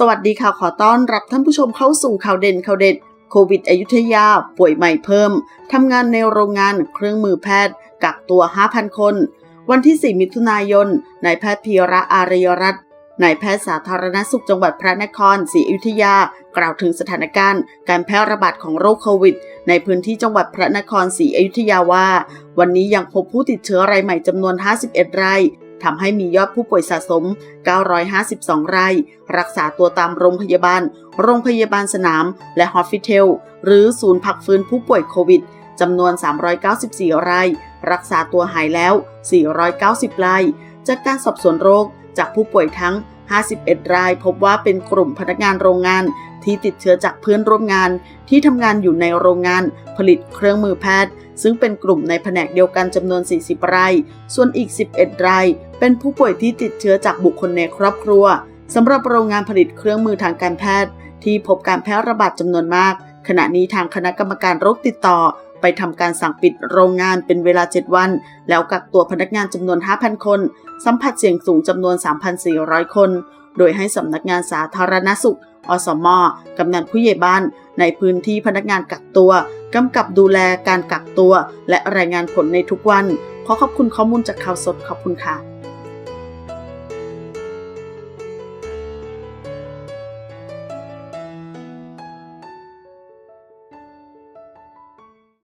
สวัสดีค่ะขอต้อนรับท่านผู้ชมเข้าสู่ข่าวเด่นข่าวเด็ดโควิดอยุธยา ป่วยใหม่เพิ่ม ทำงานในโรงงานเครื่องมือแพทย์ กักตัว 5,000 คน วันที่ 4 มิถุนายนนายแพทย์พีระอารยรัตน์นายแพทย์สาธารณสุขจังหวัดพระนครศรีอยุธยา กล่าวถึงสถานการณ์ การแพร่ระบาดของโรคโควิด ในพื้นที่จังหวัดพระนครศรีอยุธยาว่า วันนี้ยังพบผู้ติดเชื้อรายใหม่จำนวน 51 ราย ทำให้มียอดผู้ป่วยสะสม 952 ราย รักษาตัวตามโรงพยาบาล โรงพยาบาลสนาม และฮอสพิทอลหรือศูนย์พักฟื้นผู้ป่วยโควิดจำนวน 394 ราย รักษาตัวหายแล้ว 490 ราย จากการสอบสวนโรคจากผู้ป่วยทั้ง 51 ราย พบว่าเป็นกลุ่มพนักงานโรงงานที่ติดเชื้อจากเพื่อนร่วมงาน ที่ทำงานอยู่ในโรงงาน ผลิตเครื่องมือแพทย์ ซึ่งเป็นกลุ่มในแผนกเดียวกันจำนวน 40 ราย ส่วนอีก 11 ราย เป็นผู้ป่วยที่ติดเชื้อจากบุคคลในครอบครัวสำหรับโรงงานผลิตเครื่องมือทางการแพทย์ ที่พบการแพร่ระบาดจำนวนมาก ขณะนี้ทางคณะกรรมการโรคติดต่อ ไปทำการสั่งปิดโรงงานเป็นเวลา 7 วัน แล้วกักตัวพนักงานจำนวน 5,000 คน สัมผัสเสี่ยงสูงจำนวน 3,400 คน โดยให้สำนักงานสาธารณสุข อสมกำนันผู้ใหญ่บ้าน ในพื้นที่พนักงานกักตัว กำกับดูแลการกักตัว และรายงานผลในทุกวัน ขอขอบคุณข้อมูลจากข่าวสดขอบคุณค่ะ